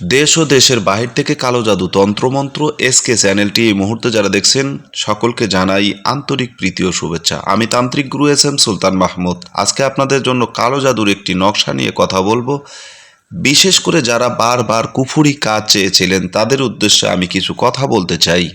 দেশ ও দেশের বাহির থেকে কালো জাদু তন্ত্রমন্ত্র এসকে চ্যানেলটি এই মুহূর্তে যারা দেখছেন, সকলকে জানাই আন্তরিক প্রীতি ও শুভেচ্ছা। আমি তান্ত্রিক গুরু এস এম সুলতান মাহমুদ। আজকে আপনাদের জন্য কালো জাদুর একটি নকশা নিয়ে কথা বলব। বিশেষ করে যারা বারবার কুফুরি কাজ চেয়েছিলেন, তাদের উদ্দেশ্যে আমি কিছু কথা বলতে চাই।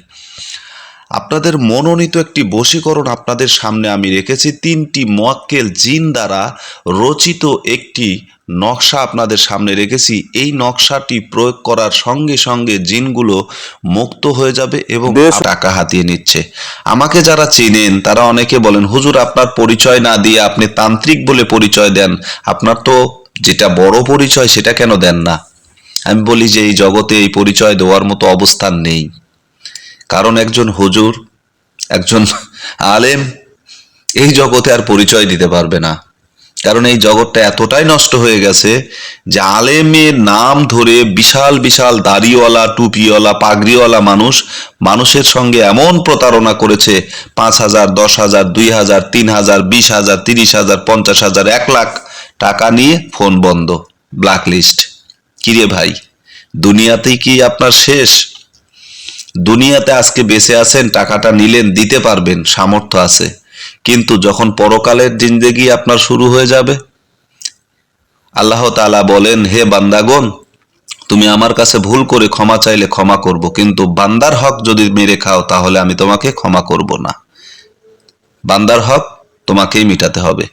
আপনাদের মনোনীত একটি বশীকরণ আপনাদের সামনে আমি রেখেছি। তিনটি মোয়াক্কেল জিন দ্বারা রচিত একটি নকশা আপনাদের সামনে রেখেছি। এই নকশাটি প্রয়োগ করার সঙ্গে সঙ্গে জিনগুলো মুক্ত হয়ে যাবে এবং টাকা হাতিয়ে নিচ্ছে। আমাকে যারা চেনেন তারা অনেকে বলেন হুজুর আপনার পরিচয় না দিয়ে আপনি তান্ত্রিক বলে পরিচয় দেন। আপনার তো যেটা বড় পরিচয় সেটা কেন দেন না? আমি বলি যে এই জগতে এই পরিচয় দেওয়ার মতো অবস্থান নেই। কারণ একজন হুজুর একজন আলেম এই জগতে আর পরিচয় দিতে পারবে না। কারণ এই জগৎটা এতটাই নষ্ট হয়ে গেছে যে আলেমের নাম ধরে বিশাল বিশাল দাড়িওয়ালা, টুপিওয়ালা, পাগড়িওয়ালা মানুষ মানুষের সঙ্গে এমন প্রতারণা করেছে, পাঁচ হাজার, দশ হাজার, দুই হাজার, তিন হাজার, বিশ হাজার, তিরিশ হাজার, পঞ্চাশ হাজার, এক লাখ টাকা নিয়ে ফোন বন্ধ ব্ল্যাক লিস্ট কিরে ভাই, দুনিয়াতেই কি আপনার শেষ? দুনিয়াতে আজকে বেঁচে আছেন, টাকাটা নিলেন, দিতে পারবেন, সামর্থ্য আছে। কিন্তু যখন পরকালের জিন্দেগি আপনার শুরু হয়ে যাবে, আল্লাহ তাআলা বলেন, হে বান্দাগণ, তুমি আমার কাছে ভুল করে ক্ষমা চাইলে ক্ষমা করব, কিন্তু বান্দার হক যদি মেরে খাও, তাহলে আমি তোমাকে ক্ষমা করব না। বান্দার হক তোমাকেই মিটাতে হবে।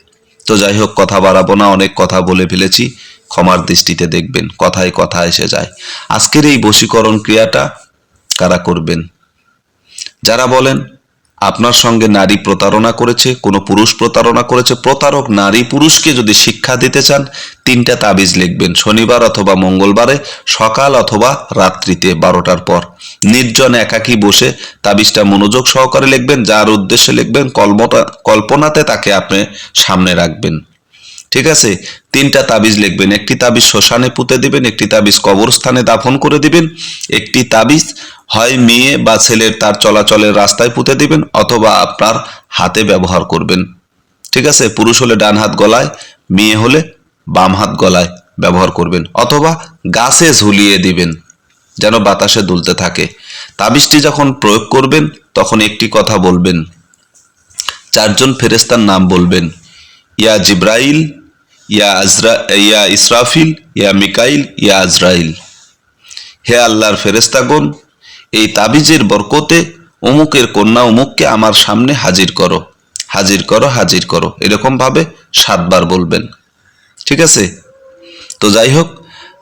তো যাই হোক, কথা বাড়াবো না, অনেক কথা বলে ফেলেছি। ক্ষমার দৃষ্টিতে দেখবেন, কথায় কথা এসে যায়। আজকের এই বশীকরণ ক্রিয়াটা কারা করবেন? যারা বলেন আপনার সঙ্গে নারী প্রতারণা করেছে, কোনো পুরুষ প্রতারণা করেছে, প্রতারক নারী পুরুষকে যদি শিক্ষা দিতে চান, তিনটা তাবিজ লিখবেন, শনিবার অথবা মঙ্গলবারে, সকাল অথবা রাত্রিতে বারোটার পর। নির্জন একাকী বসে তাবিজটা মনোযোগ সহকারে লিখবেন, যার উদ্দেশ্যে লিখবেন কল্পনা কল্পনাতে তাকে আপনি সামনে রাখবেন। ঠিক আছে? তিনটা তাবিজ লিখবেন। একটি তাবিজ শ্মশানে পুঁতে দিবেন, একটি তাবিজ কবরস্থানে দাফন করে দিবেন। একটি তাবিজ হয় মেয়ে বা ছেলের তার চলাচলের রাস্তায় পুঁতে দিবেন অথবা আপনার হাতে ব্যবহার করবেন। ঠিক আছে? পুরুষ হলে ডান হাত গলায়, মেয়ে হলে বাম হাত গলায় ব্যবহার করবেন অথবা গাছে ঝুলিয়ে দিবেন, যেন বাতাসে দুলতে থাকে। তাবিজটি যখন প্রয়োগ করবেন, তখন একটি কথা বলবেন। চারজন ফেরেস্তার নাম বলবেন, ইয়া জিব্রাইল ইয়া আজরা, ইয়া ইসরাফিল, ইয়া মিকাইল, ইয়া আজরাইল। হে আল্লাহর ফেরেস্তাগণ এই তাবিজের বরকতে অমুকের কন্যা অমুককে আমার সামনে হাজির করো। হাজির করো হাজির করো। এরকম ভাবে সাতবার বলবেন। ঠিক আছে? তো যাই হোক,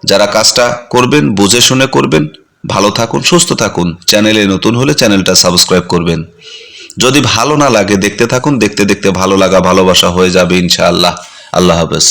যারা কাজটা করবেন, বুঝে শুনে করবেন, ভালো থাকুন, সুস্থ থাকুন। চ্যানেলে নতুন হলে চ্যানেলটা সাবস্ক্রাইব করবেন। যদি ভালো না লাগে, দেখতে থাকুন, দেখতে দেখতে ভালো লাগা, ভালোবাসা হয়ে যাবে ইনশাআল্লাহ। আল্লাহ হাফেজ।